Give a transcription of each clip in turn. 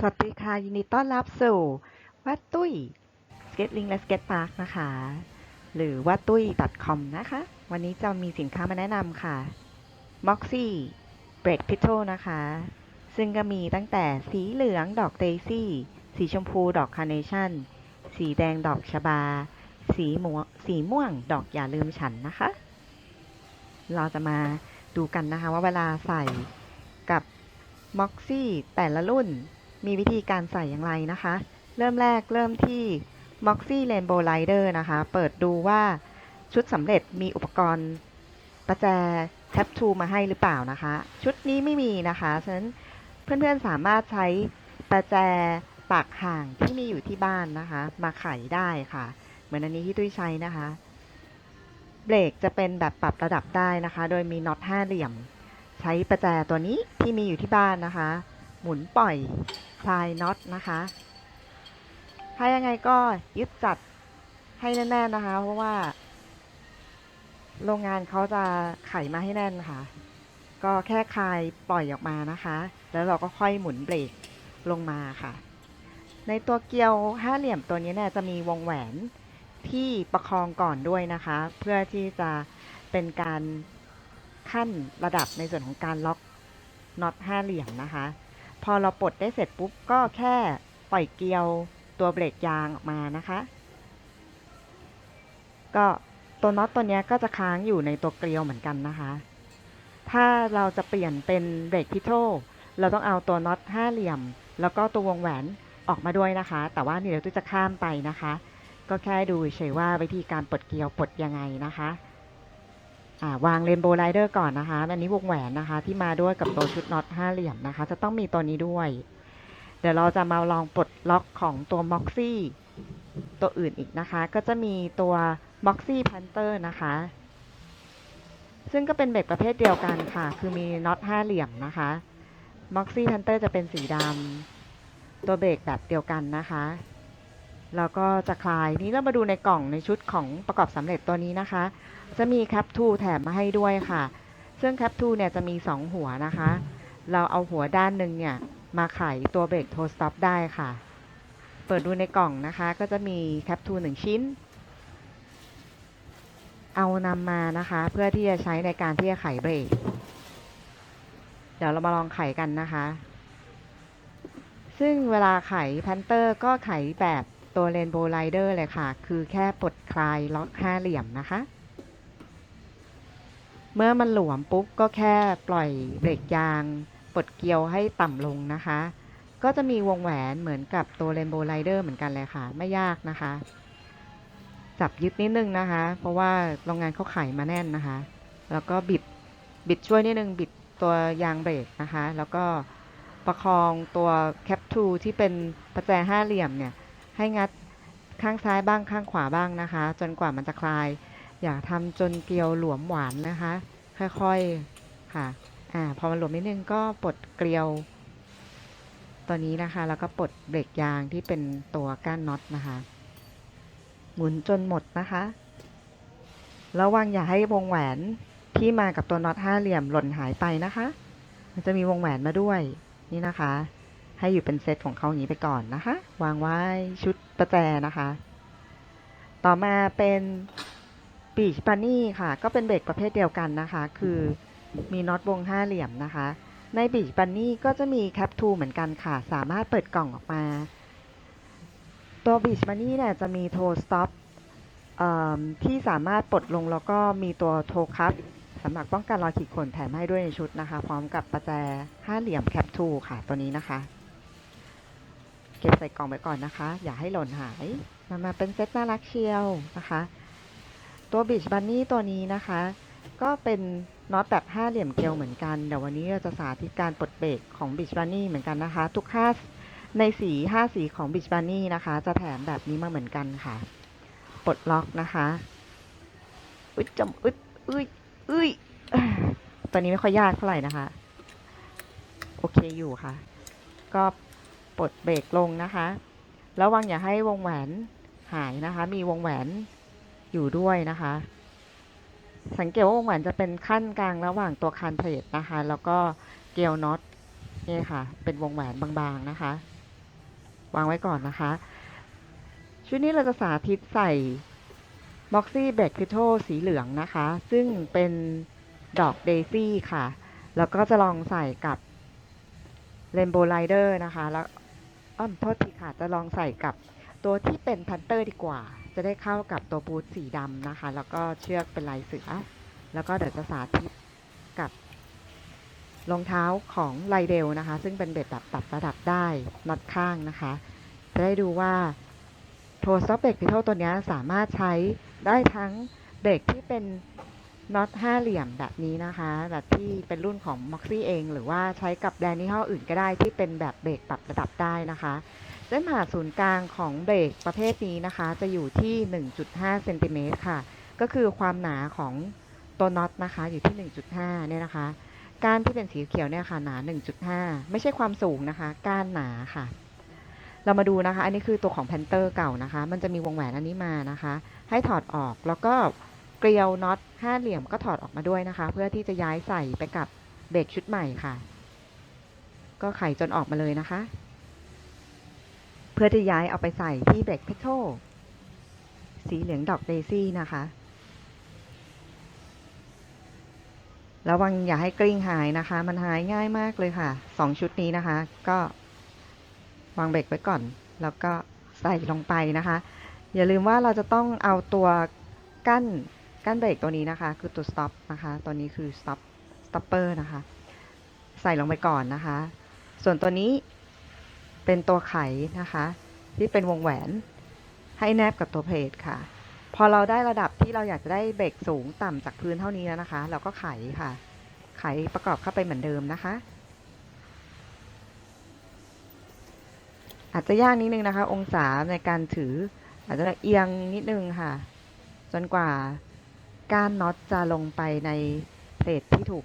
สวัสดีค่ะ ยินดีต้อนรับสู่วัดตุ้ย Sketling และ Skate Park นะคะ หรือว่าตุ้ย .com นะคะ วันนี้จะมีสินค้ามาแนะนำค่ะ Moxie Break p i t o นะคะ ซึ่งก็มีตั้งแต่สีเหลืองดอกเดซี่ สีชมพูดอกคาร์เนชั่น สีแดงดอกชบา สีม่วงสีม่วงดอกอย่าลืมฉันนะคะ เราจะมาดูกันนะคะว่าเวลาใส่กับ Moxie แต่ละรุ่น มีวิธีการใส่อย่างไรนะคะ เริ่มแรกเริ่มที่ Moxie Rainbow Rider นะคะ เปิดดูว่าชุดสำเร็จมีอุปกรณ์ประแจแท็บทูมาให้หรือเปล่านะคะ ชุดนี้ไม่มีนะคะ ฉะนั้นเพื่อนๆสามารถใช้ประแจปากห่างที่มีอยู่ที่บ้านนะคะ มาไขได้ค่ะ เหมือนอันนี้ที่ตุ้ยใช้นะคะ เบรกจะเป็นแบบปรับระดับได้นะคะ โดยมีน็อตห้าเหลี่ยม ใช้ประแจตัวนี้ที่มีอยู่ที่บ้านนะคะ หมุนปล่อยคลายน็อตนะคะ ถ้ายังไงก็ยึดจัดให้แน่นๆนะคะ เพราะว่า โรงงานเขาจะไขมาให้แน่นค่ะ ก็แค่คลายปล่อยออกมานะคะ แล้วเราก็ค่อยหมุนเบรกลงมาค่ะ ในตัวเกลียวห้าเหลี่ยมตัวนี้เนี่ยจะมีวงแหวนที่ประคองก่อนด้วยนะคะ เพื่อที่จะเป็นการขั้นระดับในส่วนของการล็อกน็อตห้าเหลี่ยมนะคะ พอเราปลดได้เสร็จปุ๊บก็แค่ปล่อยเกลียวตัวเบรกยางออกมานะคะ ก็ตัวน็อตตัวเนี้ยก็จะค้างอยู่ในตัวเกลียวเหมือนกันนะคะ ถ้าเราจะเปลี่ยนเป็นเบรกพิโตเราต้องเอาตัวน็อตห้าเหลี่ยม แล้วก็ตัววงแหวนออกมาด้วยนะคะ แต่ว่านี่เดี๋ยวตุ้ยจะข้ามไปนะคะ ก็แค่ดูเฉยว่าวิธีการปลดเกลียวปลดยังไงนะคะ อ่าวางเรนโบว์ไรเดอร์ก่อนนะคะอันนี้วงแหวนนะคะ ที่มาด้วยกับตัวชุดน็อตห้าเหลี่ยมนะคะ จะต้องมีตัวนี้ด้วย เดี๋ยวเราจะมาลองปลดล็อกของตัว Moxie ตัวอื่นอีกนะคะ ก็จะมีตัว Moxie Panther นะคะ ซึ่งก็เป็นเบรกประเภทเดียวกันค่ะ คือมีน็อตห้าเหลี่ยมนะคะ Moxie Panther จะเป็นสีดำตัวเบรกแบบเดียวกันนะคะ แล้วก็จะคลายนี้เรามาดูในกล่องในชุดของประกอบสำเร็จตัวนี้นะคะ จะมีแคปทูแถมมาให้ด้วยค่ะ ซึ่งแคปทูเนี่ยจะมี 2 หัวนะคะ เราเอาหัวด้านหนึ่งเนี่ยมาไขตัวเบรกโทสต็อปได้ค่ะ เปิดดูในกล่องนะคะ ก็จะมีแคปทูหนึ่งชิ้น เอานำมานะคะ เพื่อที่จะใช้ในการที่จะไขเบรกเดี๋ยวเรามาลองไขกันนะคะ ซึ่งเวลาไขแพนเตอร์ก็ไขแบบ ตัวเรนโบว์ไรเดอร์เลยค่ะ คือแค่ปลดคลายล็อกห้าเหลี่ยมนะคะ เมื่อมันหลวมปุ๊บก็แค่ปล่อยเบรกยางปลดเกลียวให้ต่ำลงนะคะ ก็จะมีวงแหวนเหมือนกับตัวเรนโบว์ไรเดอร์เหมือนกันเลยค่ะ ไม่ยากนะคะ จับยึดนิดนึงนะคะ เพราะว่าโรงงานเขาไขมาแน่นนะคะ แล้วก็บิดบิดช่วยนิดนึงบิดตัวยางเบรกนะคะ แล้วก็ประคองตัวแคปทูที่เป็นประแจห้าเหลี่ยมเนี่ย ให้งัดข้างซ้ายบ้างข้างขวาบ้างนะคะ จนกว่ามันจะคลาย อย่าทำจนเกลียวหลวมหวานนะคะ ค่อยๆค่ะอ่าพอมันหลวมนิดนึงก็ปลดเกลียว ตัวนี้นะคะแล้วก็ปลดเบรกยางที่เป็นตัวก้านน็อตนะคะ หมุนจนหมดนะคะระวังอย่าให้วงแหวนที่มากับตัวน็อตห้าเหลี่ยมหล่นหายไปนะคะ มันจะมีวงแหวนมาด้วยนี่นะคะ ให้อยู่เป็นเซตของเขาอย่างนี้ไปก่อนนะคะ วางไว้ชุดประแจนะคะ ต่อมาเป็นปีชปานี่ค่ะ ก็เป็นเบรกประเภทเดียวกันนะคะ คือมีน็อตวงห้าเหลี่ยมนะคะ ในบีชบันนี่ก็จะมีแคปทูเหมือนกันค่ะ สามารถเปิดกล่องออกมา ตัวบีชบันนี่เนี่ยจะมีโทสต็อปที่สามารถปลดลงแล้วก็มีตัวโทคัพสำหรับป้องกันรอยขีดข่วนแถมให้ด้วยในชุดนะคะ พร้อมกับประแจห้าเหลี่ยมแคปทูค่ะตัวนี้นะคะ เก็บใส่กล่องไว้ก่อนนะคะ อย่าให้หล่นหายมามาเป็นเซตน่ารักเชียวนะคะ ตัวบีชบันนี่ตัวนี้นะคะ ก็เป็นน็อตแบบห้าเหลี่ยมเกลียวเหมือนกันเดี๋ยววันนี้เราจะสาธิตการปลดเบรกของบีชบันนี่เหมือนกันนะคะ ทุกห้าในสีห้าสีของบีชบันนี่นะคะ จะแถมแบบนี้มาเหมือนกันค่ะ ปลดล็อกนะคะอึดจำอึดอึยอึยตัวนี้ไม่ค่อยยากเท่าไหร่นะคะ โอเคอยู่ค่ะ ก็ ปลดเบรกลงนะคะ ระวังอย่าให้วงแหวนหายนะคะ มีวงแหวนอยู่ด้วยนะคะ สังเกตว่าวงแหวนจะเป็นขั้นกลางระหว่างตัวคานเพลทนะคะ แล้วก็เกลียวน็อตนี่ค่ะ เป็นวงแหวนบางๆนะคะ วางไว้ก่อนนะคะ ชุดนี้เราจะสาธิตใส่ Moxie b r e a k p i t o สีเหลืองนะคะ ซึ่งเป็นดอกเดซี่ค่ะ แล้วก็จะลองใส่กับ Rainbow Rider นะคะ แล้ว อ้อมโทษทีค่ะจะลองใส่กับตัวที่เป็นพันเตอร์ดีกว่า จะได้เข้ากับตัวบูทสีดำนะคะ แล้วก็เชือกเป็นลายเสือ แล้วก็เดี๋ยวจะสาธิตกับรองเท้าของไลเดลนะคะ ซึ่งเป็นเบ็ดแบบปรับระดับได้น็อตข้างนะคะ จะได้ดูว่าโทสต็อปเบรกพิทตัวนี้สามารถใช้ได้ทั้งเบรกที่เป็น น็อตห้าเหลี่ยมแบบนี้นะคะ แบบที่เป็นรุ่นของ m o x i เอง หรือว่าใช้กับแบรนด์ยี่ห้ออื่นก็ได้ที่เป็นแบบเบรกปรับระดับได้นะคะเส้นผ่าศูนย์กลางของเบรกประเภทนี้นะคะ จะอยู่ที่ 1.5เซนติเมตรค่ะ ก็คือความหนาของตัวน็อตนะคะอยู่ที่ 1.5 เนี่ยนะคะ ก้านที่เป็นสีเขียวเนี่ยค่ะหนา 1.5 ไม่ใช่ความสูงนะคะ ก้านหนาค่ะ เรามาดูนะคะ อันนี้คือตัวของแพนเตอร์เก่านะคะ มันจะมีวงแหวนอันนี้มานะคะ ให้ถอดออกแล้วก็ เกลียวน็อตห้าเหลี่ยมก็ถอดออกมาด้วยนะคะ เพื่อที่จะย้ายใส่ไปกับเบรกชุดใหม่ค่ะ ก็ไขจนออกมาเลยนะคะ เพื่อที่ย้ายเอาไปใส่ที่เบรกเพทโทสีเหลืองดอกเดซี่นะคะ ระวังอย่าให้กลิ้งหายนะคะ มันหายง่ายมากเลยค่ะสองชุดนี้นะคะ ก็วางเบรกไว้ก่อน แล้วก็ใส่ลงไปนะคะ อย่าลืมว่าเราจะต้องเอาตัวกั้น กั้นเบรกตัวนี้นะคะ คือตัว stop นะคะ ตัวนี้คือ stop stopper นะคะ ใส่ลงไปก่อนนะคะ ส่วนตัวนี้เป็นตัวไขนะคะ ที่เป็นวงแหวนให้แนบกับตัวเพลทค่ะ พอเราได้ระดับที่เราอยากจะได้เบรกสูงต่ำจากพื้นเท่านี้แล้วนะคะ เราก็ไขค่ะ ไขประกอบเข้าไปเหมือนเดิมนะคะ อาจจะยากนิดนึงนะคะ องศาในการถือ อาจจะเอียงนิดนึงค่ะ จนกว่า ก้านน็อตจะลงไปในเพลทที่ถูก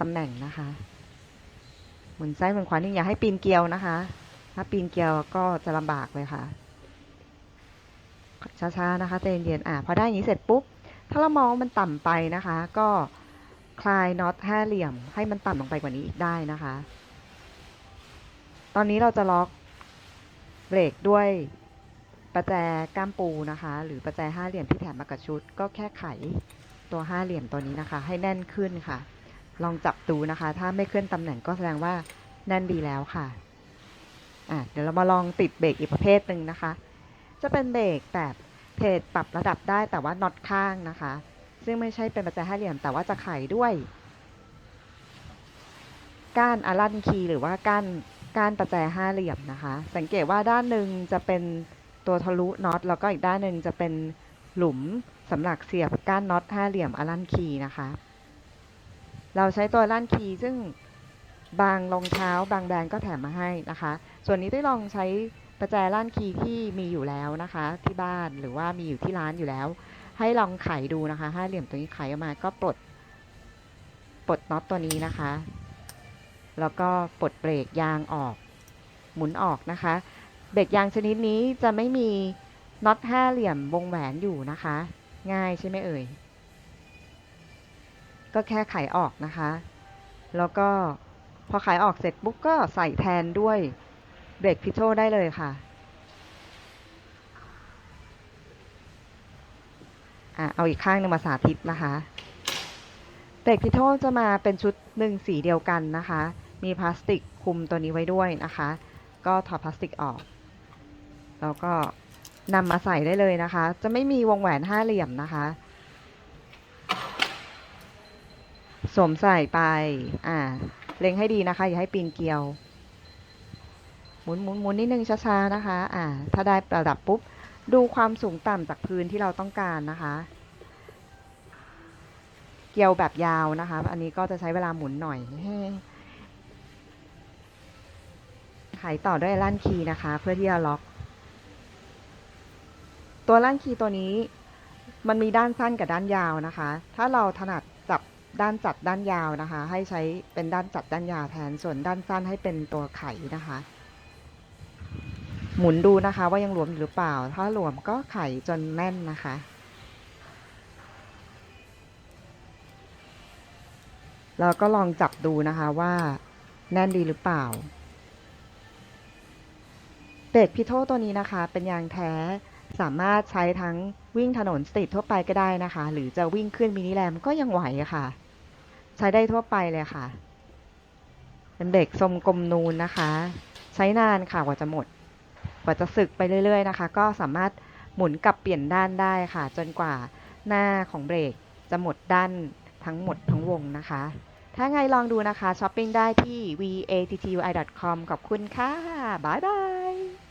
ตำแหน่งนะคะ หมุนซ้ายหมุนขวานี่อย่าให้ปีนเกลียวนะคะ ถ้าปีนเกลียวก็จะลำบากเลยค่ะ ช้าๆนะคะใจเย็นๆอะพอได้อย่างนี้เสร็จปุ๊บ ถ้าเรามองมันต่ำไปนะคะ ก็คลายน็อตห้าเหลี่ยม ให้มันต่ำลงไปกว่านี้อีกได้นะคะ ตอนนี้เราจะล็อกเบรกด้วย ประแจก้ามปูนะคะ หรือประแจห้าเหลี่ยมที่แถมมากับชุด ก็แค่ไขตัวห้าเหลี่ยมตัวนี้นะคะ ให้แน่นขึ้นค่ะ ลองจับดูนะคะ ถ้าไม่เคลื่อนตำแหน่งก็แสดงว่าแน่นดีแล้วค่ะอะเดี๋ยวเรามาลองติดเบรกอีกประเภทหนึ่งนะคะ จะเป็นเบรกแบบเพจปรับระดับได้แต่ว่าน็อตข้างนะคะ ซึ่งไม่ใช่เป็นประแจห้าเหลี่ยมแต่ว่าจะไขด้วย ก้านอารันคีหรือว่าก้านก้านประแจห้าเหลี่ยมนะคะ สังเกตว่าด้านหนึ่งจะเป็น ตัวทะลุน็อตแล้วก็อีกด้านหนึ่งจะเป็นหลุมสำหรับเสียบก้านน็อตห้าเหลี่ยมอารันคีนะคะ เราใช้ตัวอารันคีซึ่งบางรองเท้าบางแบรนด์ก็แถมมาให้นะคะ ส่วนนี้ได้ลองใช้ประแจล้านคีที่มีอยู่แล้วนะคะ ที่บ้านหรือว่ามีอยู่ที่ร้านอยู่แล้ว ให้ลองไขดูนะคะห้าเหลี่ยมตัวนี้ไขออกมาก็ปลดปลดน็อตตัวนี้นะคะ แล้วก็ปลดเบรกยางออก หมุนออกนะคะ เบรกยางชนิดนี้จะไม่มีน็อตห้าเหลี่ยมวงแหวนอยู่นะคะ ง่ายใช่ไหมเอ่ย ก็แค่ไขออกนะคะ แล้วก็พอไขออกเสร็จปุ๊บก็ใส่แทนด้วยเบรกพิโชได้เลยค่ะอะเอาอีกข้างนึงมาสาธิตนะคะเบรกพิโทจะมาเป็นชุดหนึ่งสีเดียวกันนะคะ มีพลาสติกคุมตัวนี้ไว้ด้วยนะคะ ก็ถอดพลาสติกออก แล้วก็นำมาใส่ได้เลยนะคะ จะไม่มีวงแหวนห้าเหลี่ยมนะคะ สวมใส่ไป อ่า เล็งให้ดีนะคะ อย่าให้ปีนเกลียว หมุนหมุนหมุนนิดนึงช้าๆนะคะ อ่า ถ้าได้ระดับปุ๊บ ดูความสูงต่ำจากพื้นที่เราต้องการนะคะ เกลียวแบบยาวนะคะ อันนี้ก็จะใช้เวลาหมุนหน่อยไขต่อด้วยลั่นคีย์นะคะ เพื่อที่จะล็อก ตัวลั่นคีย์ตัวนี้มันมีด้านสั้นกับด้านยาวนะคะ ถ้าเราถนัดจับด้านจัดด้านยาวนะคะ ให้ใช้เป็นด้านจัดด้านยาวแทน ส่วนด้านสั้นให้เป็นตัวไขนะคะ หมุนดูนะคะว่ายังหลวมอยู่หรือเปล่า ถ้าหลวมก็ไขจนแน่นนะคะ แล้วก็ลองจับดูนะคะว่าแน่นดีหรือเปล่าเบรกพิโทตัวนี้นะคะ เป็นยางแท้ สามารถใช้ทั้งวิ่งถนนสตรีททั่วไปก็ได้นะคะ หรือจะวิ่งขึ้นมินิแรมก็ยังไหวค่ะ ใช้ได้ทั่วไปเลยค่ะ เป็นเบรกทรงกลมนูนนะคะ ใช้นานค่ะกว่าจะหมด กว่าจะสึกไปเรื่อย ๆ นะคะ ก็สามารถหมุนกลับเปลี่ยนด้านได้ค่ะ จนกว่าหน้าของเบรกจะหมดด้านทั้งหมดทั้งวงนะคะ ถ้าไงลองดูนะคะช้อปปิ้งได้ที่ vatui.com ขอบคุณค่ะ บ๊ายบาย